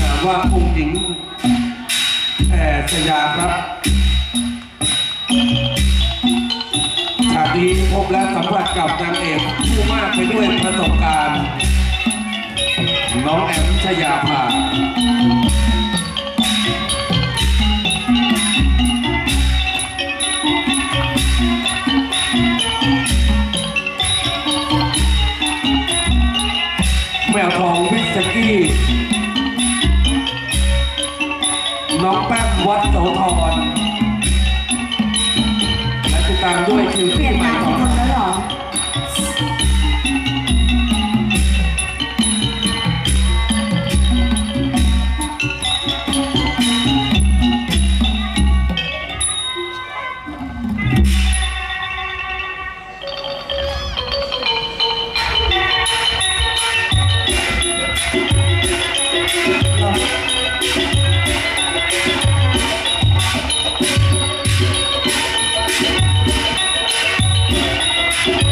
นามว่าองค์หญิงแอ่สยาครับฉากนี้พบและสัมผัสกับนางเอกผู้มากไปด้วยประสบการณ์ น้องแอมชยาภาแมวทองวิสกี้ น้องแป้งวัดโสธร ทุก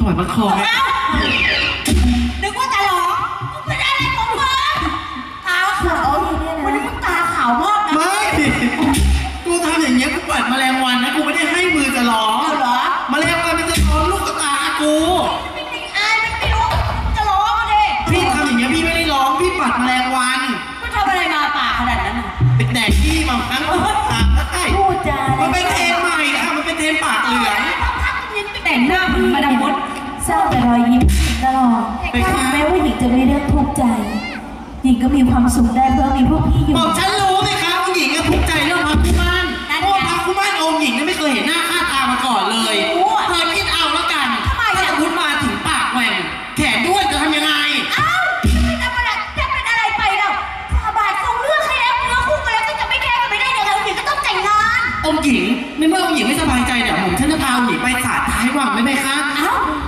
ถอยมาคอไหมนึกว่าจะร้องมึงเป็นอะไรของมึงตาขาววันนี้มึงตาขาวมากนะไม่กูทำอย่างเงี้ยกูปัดแมลงวันนะกูไม่ได้ให้มือจะร้องเอาเหรอ แมลงวันมันจะร้องลูกกระตากู ไม่ได้อายมันไม่รู้จะร้องเลยพี่ทำอย่างเงี้ยพี่ไม่ได้ร้องพี่ปัดแมลงวันมันทำอะไรมาปากขนาดนั้นน่ะเป็นแดกขี้บางครั้งตาได้พูดจามันเป็นเทรนด์ใหม่นะมันเป็นเทรนด์ปากเหลือง แต่งหน้ามึงมาดามมด สร้างแต่รอยยิ้มตลอดไปค่ะแม้ว่าหญิงจะไม่ได้เรื่องทุกข์ใจ หญิงก็มีความสุขได้เพราะมีพวกพี่อยู่ บอกฉันรู้ไหมคะผู้หญิงอะทุกข์ใจเรื่องพระคุมันเพราะว่าพระคุมันองค์หญิงเนี่ยไม่เคยเห็นหน้าค่าตามาก่อนเลยเธอคิดเอาแล้วกันถ้าสมมติมาถึงปากแหว่งแขนด้วยจะทำยังไง อ้าวจะเป็นอะไรจะเป็นอะไรไปแล้วข้าบาทเขาเลือกให้แล้วเนื้อคู่กันแล้วก็จะไม่แก้กันไม่ได้เดี๋ยวเราหญิงก็ต้องแต่งงาน องค์หญิงในเมื่อองค์หญิงไม่สบายใจเดี๋ยวผมฉันจะพาองค์หญิงไปศาลท้ายวังได้ไหมคะอ้าวไทยวันตาศ